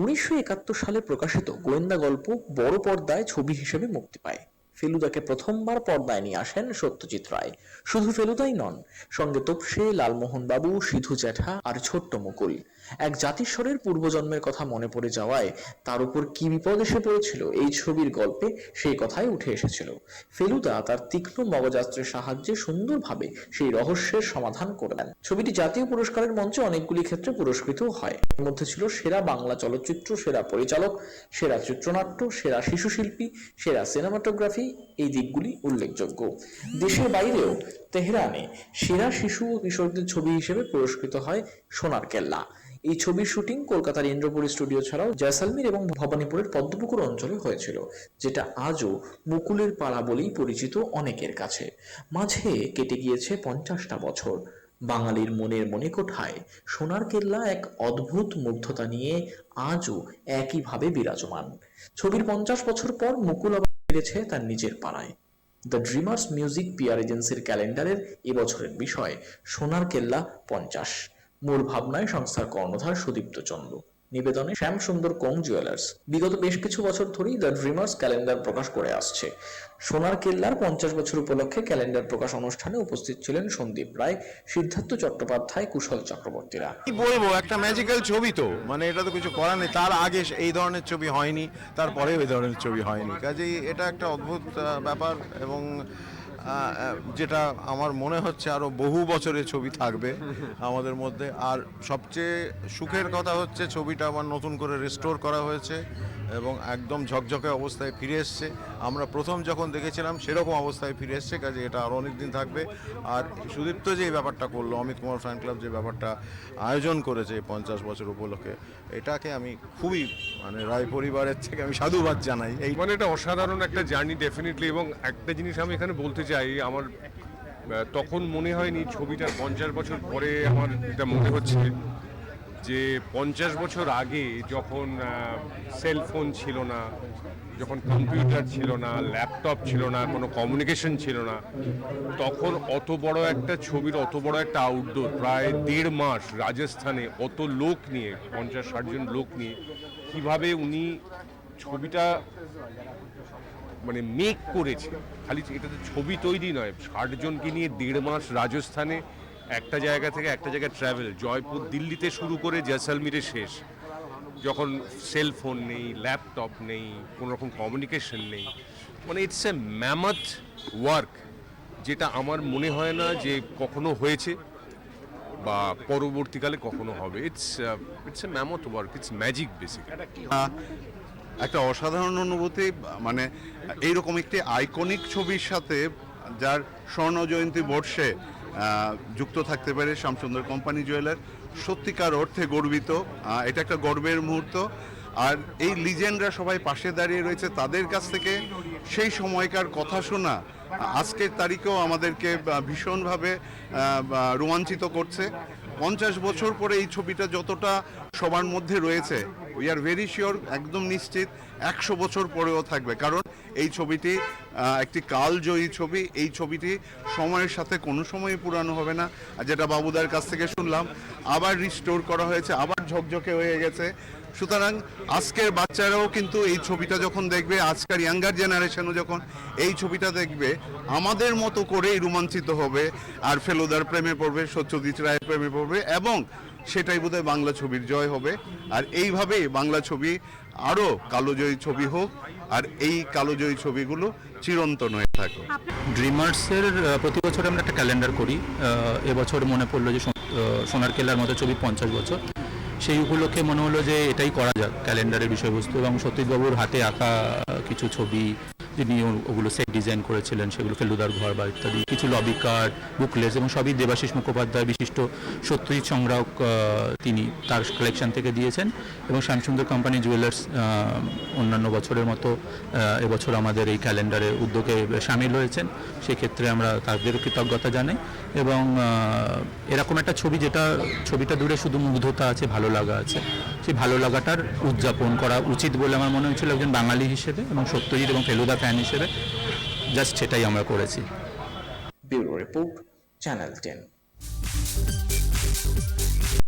উনিশশো একাত্তর সালে প্রকাশিত গোয়েন্দা গল্প বড় পর্দায় ছবি হিসেবে মুক্তি পায়। ফেলুদাকে প্রথমবার পর্দায় নিয়ে আসেন সত্যজিৎ রায়। শুধু ফেলুদাই নন, সঙ্গে তোপসে, লালমোহন বাবু, সিধু জ্যাঠা আর ছোট্ট মুকুল। এক জাতিস্বরের পূর্বজন্মের কথা মনে পড়ে যাওয়ায় তার উপর কি বিপদ এসে পড়েছিল, এই ছবির গল্পে সেই কথাই উঠে এসেছিল। ফেলুদা তার তীক্ষ্ণ মগজাস্ত্রের সাহায্যে সুন্দরভাবে সেই রহস্যের সমাধান করলেন ছবিটি জাতীয় পুরস্কারের মঞ্চে অনেকগুলি ক্ষেত্রে পুরস্কৃত হয়। এর মধ্যে ছিল সেরা বাংলা চলচ্চিত্র, সেরা পরিচালক, সেরা চিত্রনাট্য, সেরা শিশু শিল্পী সেরা সিনেমাটোগ্রাফি এই দিকগুলি উল্লেখযোগ্য। দেশের বাইরেও তেহরানে সেরা শিশু ও কিশোরদের ছবি হিসেবে পুরস্কৃত হয় সোনার কেল্লা। এই ছবির শুটিং কলকাতার ইন্দ্রপুরী স্টুডিও ছাড়াও জয়সালমীর এবং ভবানীপুরের পদ্মপুকুর অঞ্চলে হয়েছিল, যেটা আজও মুকুলের পাড়া বলেই পরিচিত অনেকের কাছে। মাঝে কেটে গিয়েছে পঞ্চাশটা বছর। বাঙালির মনের মনে কোঠায় সোনার কেল্লা এক অদ্ভুত মুগ্ধতা নিয়ে আজও একইভাবে বিরাজমান। ছবির পঞ্চাশ বছর পর মুকুল ফিরেছে তার নিজের পাড়ায়। দ্য ড্রিমার্স মিউজিক পিয়ার এজেন্সির ক্যালেন্ডারের এবছরের বিষয়, সোনার কেল্লা পঞ্চাশ। মূল ভাবনায় সংস্থার কর্ণধার সুদীপ্ত চন্দ্র। নিবেদনে শ্যাম সুন্দর কোং জুয়েলার্স বিগত বেশ কিছু বছর ধরেই দ্য ড্রিমার্স ক্যালেন্ডার প্রকাশ করে আসছে। সোনার কেল্লার পঞ্চাশ বছর উপলক্ষে ক্যালেন্ডার প্রকাশ অনুষ্ঠানে উপস্থিত ছিলেন সন্দীপ রায়, সিদ্ধার্থ চট্টোপাধ্যায়, কুশল চক্রবর্তীরা। কি বলব, একটা ম্যাজিক্যাল ছবি তো। মানে এটা তো কিছু করার নেই। তার আগে এই ধরনের ছবি হয়নি তারপরে এই ধরনের ছবি হয়নি। কাজেই এটা একটা অদ্ভুত ব্যাপার এবং যেটা আমার মনে হচ্ছে আরও বহু বছরের ছবি থাকবে আমাদের মধ্যে। আর সবচেয়ে সুখের কথা হচ্ছে, ছবিটা আবার নতুন করে রেস্টোর করা হয়েছে। এবং একদম ঝকঝকে অবস্থায় ফিরে এসছে। আমরা প্রথম যখন দেখেছিলাম সেরকম অবস্থায় ফিরে এসছে, কাজে এটা আরও অনেক দিন থাকবে। আর সুদীপ্ত যে ব্যাপারটা করল, অমিত কুমার ফ্যান ক্লাব যে ব্যাপারটা আয়োজন করেছে পঞ্চাশ বছর উপলক্ষে, এটাকে আমি খুবই মানে রায় পরিবারের থেকে আমি সাধুবাদ জানাই। এই মানে এটা অসাধারণ একটা জার্নি ডেফিনেটলি এবং একটা জিনিস আমি এখানে বলতে চাই, আমার তখন মনে হয়নি ছবিটার পঞ্চাশ বছর পরে আমার এটা মনে হচ্ছে। যে পঞ্চাশ বছর আগে যখন সেলফোন ছিল না, যখন কম্পিউটার ছিল না ল্যাপটপ ছিল না, কোনো কমিউনিকেশন ছিল না, তখন অত বড় একটা ছবির, অত বড় একটা আউটডোর প্রায় দেড় মাস রাজস্থানে অত লোক নিয়ে, পঞ্চাশ ষাট জন লোক নিয়ে, কীভাবে উনি ছবিটা মানে মেক করেছে? খালি এটা তো ছবি তৈরি নয় ষাটজনকে নিয়ে দেড় মাস রাজস্থানে একটা জায়গা থেকে একটা জায়গায় ট্রাভেল জয়পুর, দিল্লিতে শুরু করে জয়সালমিরে শেষ। যখন সেল ফোন নেই ল্যাপটপ নেই কোনো রকম কমিউনিকেশন নেই মানে ইটস এ ম্যামথ ওয়ার্ক যেটা আমার মনে হয় না যে কখনো হয়েছে বা পরবর্তীকালে কখনো হবে। It's it's a mammoth work it's magic basic একটা অসাধারণ অনুভূতি মানে এইরকম একটি আইকনিক ছবির সাথে যার স্বর্ণ জয়ন্তী বর্ষে যুক্ত থাকতে পারে শ্যামসুন্দর কোম্পানি জুয়েলার। সত্যিকার অর্থে গর্বিত। এটা একটা গর্বের মুহূর্ত। আর এই লিজেন্ডরা সবাই পাশে দাঁড়িয়ে রয়েছে তাদের কাছ থেকে। সেই সময়কার কথা শোনা, আজকের তারিখেও আমাদেরকে ভীষণভাবে রোমাঞ্চিত করছে। পঞ্চাশ বছর পরে এই ছবিটা যতটা সবার মধ্যে রয়েছে উই আর ভেরি শিওর একদম নিশ্চিত, একশো বছর পরেও থাকবে। কারণ এই ছবিটি একটি কালজয়ী ছবি, এই ছবিটি সময়ের সাথে কোনো সময় পুরানো হবে না। যেটা বাবুদার কাছ থেকে শুনলাম, আবার রিস্টোর করা হয়েছে, আবার ঝকঝকে হয়ে গেছে। সুতরাং আজকের বাচ্চারাও কিন্তু এই ছবিটা যখন দেখবে, আজকের ইয়াঙ্গার জেনারেশনও যখন এই ছবিটা দেখবে, আমাদের মতো করেই রোমাঞ্চিত হবে আর ফেলুদার প্রেমে পড়বে, সত্যজিৎ রায়ের প্রেমে পড়বে এবং সেটাই বোধহয় বাংলা ছবির জয় হবে। আর এইভাবেই বাংলা ছবি আরও কালোজয়ী ছবি হোক, আর এই কালোজয়ী ছবিগুলো চিরন্তন হয়ে থাকে ড্রিমার্সের প্রতি বছর আমরা একটা ক্যালেন্ডার করি। এবছর মনে পড়ল যে সোনার কেলার মতো ছবি পঞ্চাশ বছর। সেই উপলক্ষে মনে হলো যে এটাই করা যাক, ক্যালেন্ডারের বিষয়বস্তু এবং সতীশবাবুর হাতে আঁকা কিছু ছবি। যিনি ওগুলো সেট ডিজাইন করেছিলেন, সেগুলো ফেলুদার ঘর বা ইত্যাদি, কিছু লবি কার্ড বুকলেস এবং সবই দেবাশিস মুখোপাধ্যায় বিশিষ্ট সত্যজিৎ সংগ্রাহক তিনি তার কালেকশন থেকে দিয়েছেন এবং শ্যামসুন্দর কোম্পানি জুয়েলার্স অন্যান্য বছরের মতো এবছর আমাদের এই ক্যালেন্ডারে উদ্যোগে সামিল হয়েছেন। সেক্ষেত্রে আমরা তাদের কৃতজ্ঞতা জানাই এবং এরকম একটা ছবি যেটা, ছবিটা দূরে শুধু মুগ্ধতা আছে, ভালো লাগা আছে। সেই ভালো লাগাটার উদযাপন করা উচিত বলে আমার মনে হয়েছিল একজন বাঙালি হিসেবে এবং সত্যজিৎ এবং ফেলুদা ফ্যান হিসেবে জাস্ট সেটাই আমরা করেছি। Bureau report channel ten.